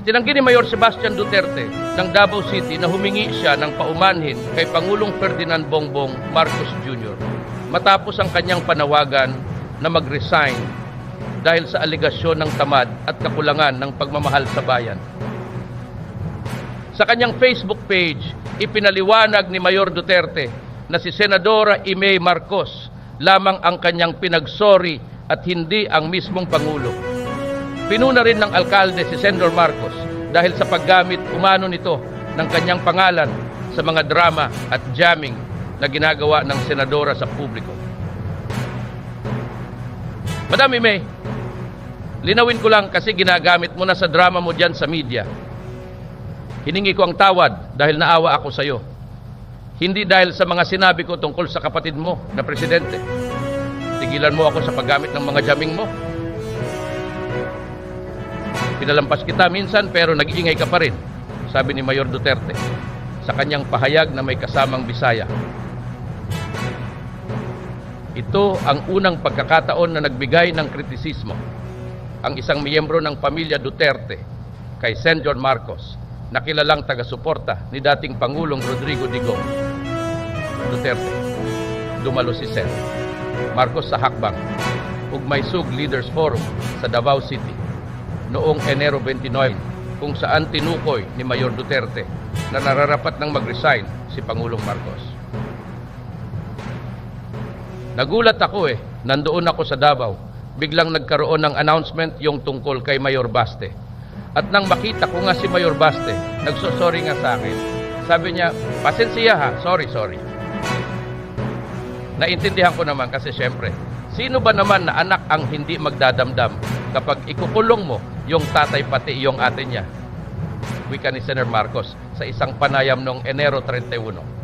Itinanggi ni Mayor Sebastian Duterte ng Davao City na humingi siya ng paumanhin kay Pangulong Ferdinand Bongbong Marcos Jr. matapos ang kanyang panawagan na mag-resign dahil sa aligasyon ng tamad at kakulangan ng pagmamahal sa bayan. Sa kanyang Facebook page, ipinaliwanag ni Mayor Duterte na si Senadora Imay Marcos lamang ang kanyang pinagsorry at hindi ang mismong Pangulo. Pinuna rin ng alkalde si Senador Marcos dahil sa paggamit umano nito ng kanyang pangalan sa mga drama at jamming na ginagawa ng senadora sa publiko. Madam Imay, linawin ko lang kasi ginagamit mo na sa drama mo dyan sa media. Hiningi ko ang tawad dahil naawa ako sa iyo. Hindi dahil sa mga sinabi ko tungkol sa kapatid mo na presidente. Tigilan mo ako sa paggamit ng mga jamming mo. Pinalampas kita minsan pero nag-iingay ka pa rin, sabi ni Mayor Duterte sa kanyang pahayag na may kasamang Bisaya. Ito ang unang pagkakataon na nagbigay ng kritisismo ang isang miyembro ng pamilya Duterte kay Sen. John Marcos na kilalang taga-suporta ni dating Pangulong Rodrigo Digong. Duterte, dumalo si Sen. Marcos sa hakbang, ug may sug Leaders Forum sa Davao City noong Enero 29 kung saan tinukoy ni Mayor Duterte na nararapat nang mag-resign si Pangulong Marcos. Nagulat ako eh, nandoon ako sa Davao. Biglang nagkaroon ng announcement yung tungkol kay Mayor Baste. At nang makita ko nga si Mayor Baste, nagsosorry nga sa akin. Sabi niya, pasensya ha, sorry, sorry. Naintindihan ko naman kasi syempre, sino ba naman na anak ang hindi magdadamdam kapag ikukulong mo yung tatay pati yung ate niya? Wika ni Senator Marcos sa isang panayam noong Enero 31.